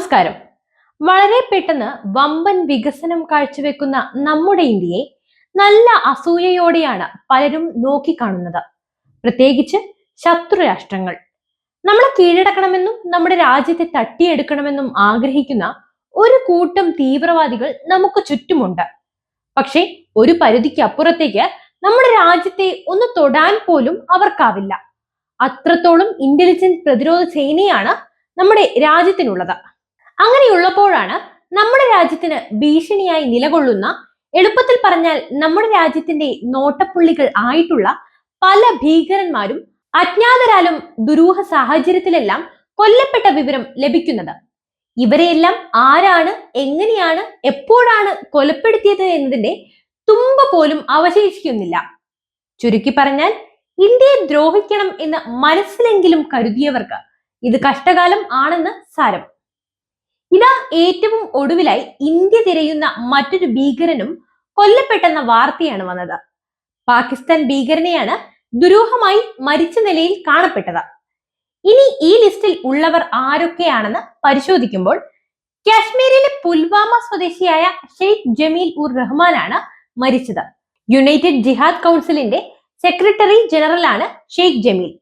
നമസ്കാരം. വളരെ പെട്ടെന്ന് വമ്പൻ വികസനം കാഴ്ചവെക്കുന്ന നമ്മുടെ ഇന്ത്യയെ നല്ല അസൂയയോടെയാണ് പലരും നോക്കിക്കാണുന്നത്. പ്രത്യേകിച്ച് ശത്രു രാഷ്ട്രങ്ങൾ നമ്മളെ കീഴടക്കണമെന്നും നമ്മുടെ രാജ്യത്തെ തട്ടിയെടുക്കണമെന്നും ആഗ്രഹിക്കുന്ന ഒരു കൂട്ടം തീവ്രവാദികൾ നമുക്ക് ചുറ്റുമുണ്ട്. പക്ഷേ ഒരു പരിധിക്ക് അപ്പുറത്തേക്ക് നമ്മുടെ രാജ്യത്തെ ഒന്ന് തൊടാൻ പോലും അവർക്കാവില്ല. അത്രത്തോളം ഇന്റലിജന്റ് പ്രതിരോധ സേനയാണ് നമ്മുടെ രാജ്യത്തിനുള്ളത്. അങ്ങനെയുള്ളപ്പോഴാണ് നമ്മുടെ രാജ്യത്തിന് ഭീഷണിയായി നിലകൊള്ളുന്ന എളുപ്പത്തിൽ പറഞ്ഞാൽ നമ്മുടെ രാജ്യത്തിന്റെ നോട്ടപ്പുള്ളികൾ ആയിട്ടുള്ള പല ഭീകരന്മാരും അജ്ഞാതരാലും ദുരൂഹ സാഹചര്യത്തിലെല്ലാം കൊല്ലപ്പെട്ട വിവരം ലഭിക്കുന്നത്. ഇവരെയെല്ലാം ആരാണ് എങ്ങനെയാണ് എപ്പോഴാണ് കൊലപ്പെടുത്തിയത് എന്നതിന്റെ തുമ്പ പോലും അവശേഷിക്കുന്നില്ല. ചുരുക്കി പറഞ്ഞാൽ ഇന്ത്യയെ ദ്രോഹിക്കണം എന്ന് മനസ്സിലെങ്കിലും കരുതിയവർക്ക് ഇത് കഷ്ടകാലം ആണെന്ന് സാരം. ഇതാ ഏറ്റവും ഒടുവിലായി ഇന്ത്യ തിരയുന്ന മറ്റൊരു ഭീകരനും കൊല്ലപ്പെട്ടെന്ന വാർത്തയാണ് വന്നത്. പാകിസ്ഥാൻ ഭീകരനെയാണ് ദുരൂഹമായി മരിച്ച നിലയിൽ കാണപ്പെട്ടത്. ഇനി ഈ ലിസ്റ്റിൽ ഉള്ളവർ ആരൊക്കെയാണെന്ന് പരിശോധിക്കുമ്പോൾ കാശ്മീരിലെ പുൽവാമ സ്വദേശിയായ ഷെയ്ഖ് ജമീൽ ഉർ റഹ്മാനാണ് മരിച്ചത്. യുണൈറ്റഡ് ജിഹാദ് കൗൺസിലിന്റെ സെക്രട്ടറി ജനറലാണ് ഷെയ്ഖ് ജമീൽ.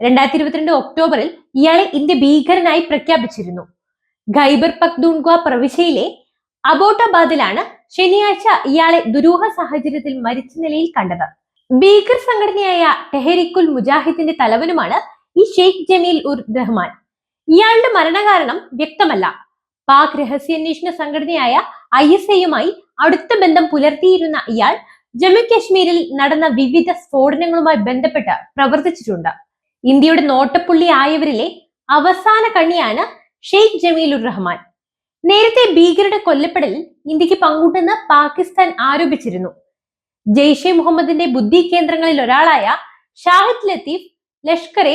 രണ്ടായിരത്തി ഇരുപത്തിരണ്ട് ഒക്ടോബറിൽ ഇയാളെ ഇന്ത്യ ഭീകരനായി പ്രഖ്യാപിച്ചിരുന്നു. ഖൈബർ പക്തൂൺഗ്വ പ്രവിശ്യയിലെ അബോട്ടാബാദിലാണ് ശനിയാഴ്ച ഇയാളെ ദുരൂഹ സാഹചര്യത്തിൽ മരിച്ച നിലയിൽ കണ്ടത്. ഭീകർ സംഘടനയായ ടെഹരിക്കുൽ മുജാഹിദിന്റെ തലവനുമാണ് ഈ ഷെയ്ഖ് ജമീൽ ഉർ റഹ്മാൻ. ഇയാളുടെ മരണകാരണം വ്യക്തമല്ല. പാക് രഹസ്യാന്വേഷണ സംഘടനയായ ഐ എസ് ഐയുമായി അടുത്ത ബന്ധം പുലർത്തിയിരുന്ന ഇയാൾ ജമ്മു കാശ്മീരിൽ നടന്ന വിവിധ സ്ഫോടനങ്ങളുമായി ബന്ധപ്പെട്ട് പ്രവർത്തിച്ചിട്ടുണ്ട്. ഇന്ത്യയുടെ നോട്ടപ്പുള്ളി ആയവരിലെ അവസാന കണ്ണിയാണ് ഷെയ്ഖ് ജമീലുർ റഹ്മാൻ നേരത്തെ ഭീകരരുടെ കൊല്ലപ്പെടലിൽ ഇന്ത്യയ്ക്ക് പങ്കുണ്ടെന്ന് പാകിസ്ഥാൻ ആരോപിച്ചിരുന്നു. ജെയ്ഷെ മുഹമ്മദിന്റെ ബുദ്ധി കേന്ദ്രങ്ങളിൽ ഒരാളായ ഷാഹിദ് ലത്തീഫ് ലഷ്കറെ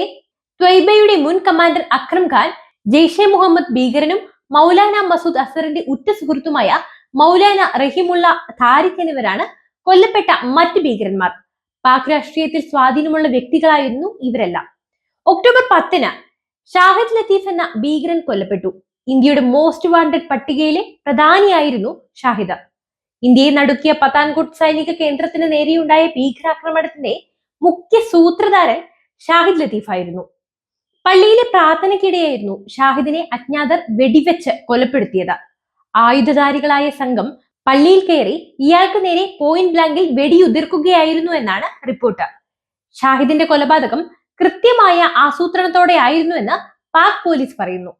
ത്വയ്ബയുടെ മുൻ കമാൻഡർ അക്രം ഖാൻ ജെയ്ഷെ മുഹമ്മദ് ഭീകരനും മൗലാന മസൂദ് അസറിന്റെ ഉറ്റ സുഹൃത്തുമായ മൗലാന റഹിമുള്ള താരിഖ് എന്നിവരാണ് കൊല്ലപ്പെട്ട മറ്റ് ഭീകരന്മാർ. പാക് രാഷ്ട്രീയത്തിൽ സ്വാധീനമുള്ള വ്യക്തികളായിരുന്നു ഇവരെല്ലാം. ഒക്ടോബർ പത്തിന് ഷാഹിദ് ലത്തീഫ് എന്ന ഭീകരൻ കൊല്ലപ്പെട്ടു. ഇന്ത്യയുടെ മോസ്റ്റ് വാണ്ടഡ് പട്ടികയിലെ പ്രധാനിയായിരുന്നു ഷാഹിദ. ഇന്ത്യയെ നടുക്കിയ പത്താൻകോട്ട് സൈനിക കേന്ദ്രത്തിന് നേരെയുണ്ടായ ഭീകരാക്രമണത്തിന്റെ മുഖ്യ സൂത്രധാരൻ ഷാഹിദ് ലത്തീഫായിരുന്നു പള്ളിയിലെ പ്രാർത്ഥനയ്ക്കിടെയായിരുന്നു ഷാഹിദിനെ അജ്ഞാതർ വെടിവെച്ച് കൊലപ്പെടുത്തിയത്. ആയുധധാരികളായ സംഘം പള്ളിയിൽ കയറി ഇയാൾക്ക് നേരെ പോയിന്റ് ബ്ലാങ്കിൽ വെടിയുതിർക്കുകയായിരുന്നു എന്നാണ് റിപ്പോർട്ട് ഷാഹിദിന്റെ കൊലപാതകം കൃത്യമായ ആസൂത്രണത്തോടെ ആയിരുന്നു എന്ന് പാക് പോലീസ് പറയുന്നു.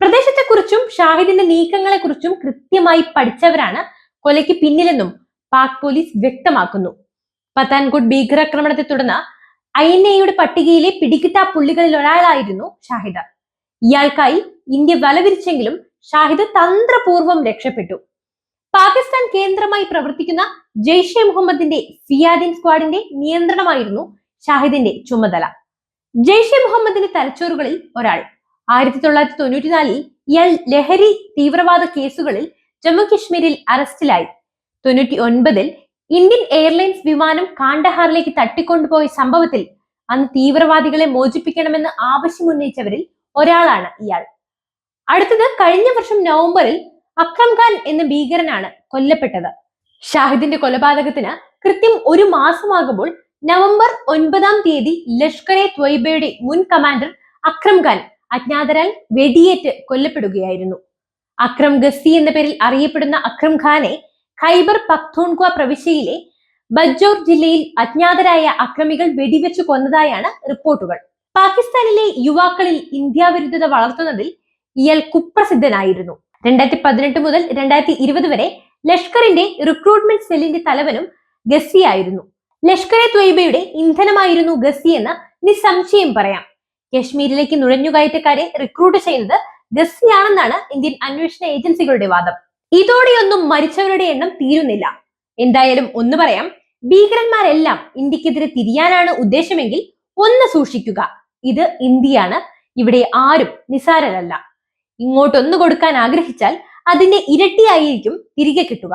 പ്രദേശത്തെക്കുറിച്ചും ഷാഹിദിന്റെ നീക്കങ്ങളെക്കുറിച്ചും കൃത്യമായി പഠിച്ചവരാണ് കൊലയ്ക്ക് പിന്നിലെന്നും പാക് പോലീസ് വ്യക്തമാക്കുന്നു. പത്താൻകോട്ട് ഭീകരാക്രമണത്തെ തുടർന്ന് ഐ എൻ എയുടെ പട്ടികയിലെ പിടികിട്ടാ പുള്ളികളിൽ ഒരാളായിരുന്നു ഷാഹിദ്. ഇയാൾക്കായി ഇന്ത്യ വലവിരിച്ചെങ്കിലും ഷാഹിദ് തന്ത്രപൂർവം രക്ഷപ്പെട്ടു. പാകിസ്ഥാൻ കേന്ദ്രമായി പ്രവർത്തിക്കുന്ന ജെയ്ഷെ മുഹമ്മദിന്റെ സിയാദിൻ സ്ക്വാഡിന്റെ നിയന്ത്രണമായിരുന്നു ഷാഹിദിന്റെ ചുമതല. ജെയ്ഷെ മുഹമ്മദിന്റെ തലച്ചോറുകളിൽ ഒരാൾ. ആയിരത്തി തൊള്ളായിരത്തി തൊണ്ണൂറ്റിനാലിൽ ഇയാൾ ലഹരി തീവ്രവാദ കേസുകളിൽ ജമ്മു കശ്മീരിൽ അറസ്റ്റിലായി. തൊണ്ണൂറ്റി ഒൻപതിൽ ഇന്ത്യൻ എയർലൈൻസ് വിമാനം കാണ്ടഹാറിലേക്ക് തട്ടിക്കൊണ്ടുപോയ സംഭവത്തിൽ അന്ന് തീവ്രവാദികളെ മോചിപ്പിക്കണമെന്ന് ആവശ്യമുന്നയിച്ചവരിൽ ഒരാളാണ് ഇയാൾ. അടുത്തത് കഴിഞ്ഞ വർഷം നവംബറിൽ അക്രം ഖാൻ എന്ന ഭീകരനാണ് കൊല്ലപ്പെട്ടത്. ഷാഹിദിന്റെ കൊലപാതകത്തിന് കൃത്യം ഒരു മാസമാകുമ്പോൾ നവംബർ ഒൻപതാം തീയതി ലഷ്കർ എ ത്വയ്ബയുടെ മുൻ കമാൻഡർ അക്രം ഖാൻ അജ്ഞാതരാൽ വെടിയേറ്റ് കൊല്ലപ്പെടുകയായിരുന്നു. അക്രം ഗസി എന്ന പേരിൽ അറിയപ്പെടുന്ന അക്രം ഖാനെ ഖൈബർ പഖ്തൂൺക്വ പ്രവിശ്യയിലെ ബജോർ ജില്ലയിൽ അജ്ഞാതരായ അക്രമികൾ വെടിവെച്ച് കൊന്നതായാണ് റിപ്പോർട്ടുകൾ. പാകിസ്ഥാനിലെ യുവാക്കളിൽ ഇന്ത്യ വിരുദ്ധത വളർത്തുന്നതിൽ ഇയാൾ കുപ്രസിദ്ധനായിരുന്നു. രണ്ടായിരത്തി പതിനെട്ട് മുതൽ രണ്ടായിരത്തി ഇരുപത് വരെ ലഷ്കറിന്റെ റിക്രൂട്ട്മെന്റ് സെല്ലിന്റെ തലവനും ഗസിയായിരുന്നു ലഷ്കർ എ ത്വയ്ബയുടെ ഇന്ധനമായിരുന്നു ഗസി എന്ന് നിസ്സംശയം പറയാം. കശ്മീരിലേക്ക് നുഴഞ്ഞുകയറ്റക്കാരെ റിക്രൂട്ട് ചെയ്യുന്നത് ഗസിയാണെന്നാണ് ഇന്ത്യൻ അന്വേഷണ ഏജൻസികളുടെ വാദം. ഇതോടെയൊന്നും മരിച്ചവരുടെ എണ്ണം തീരുന്നില്ല. എന്തായാലും ഒന്ന് പറയാം ഭീകരന്മാരെല്ലാം ഇന്ത്യക്കെതിരെ തിരിയാനാണ് ഉദ്ദേശമെങ്കിൽ ഒന്ന് സൂക്ഷിക്കുക. ഇത് ഇന്ത്യയാണ് ഇവിടെ ആരും നിസാരരല്ല ഇങ്ങോട്ടൊന്നു കൊടുക്കാൻ ആഗ്രഹിച്ചാൽ അതിന്റെ ഇരട്ടിയായിരിക്കും തിരികെ കിട്ടുക.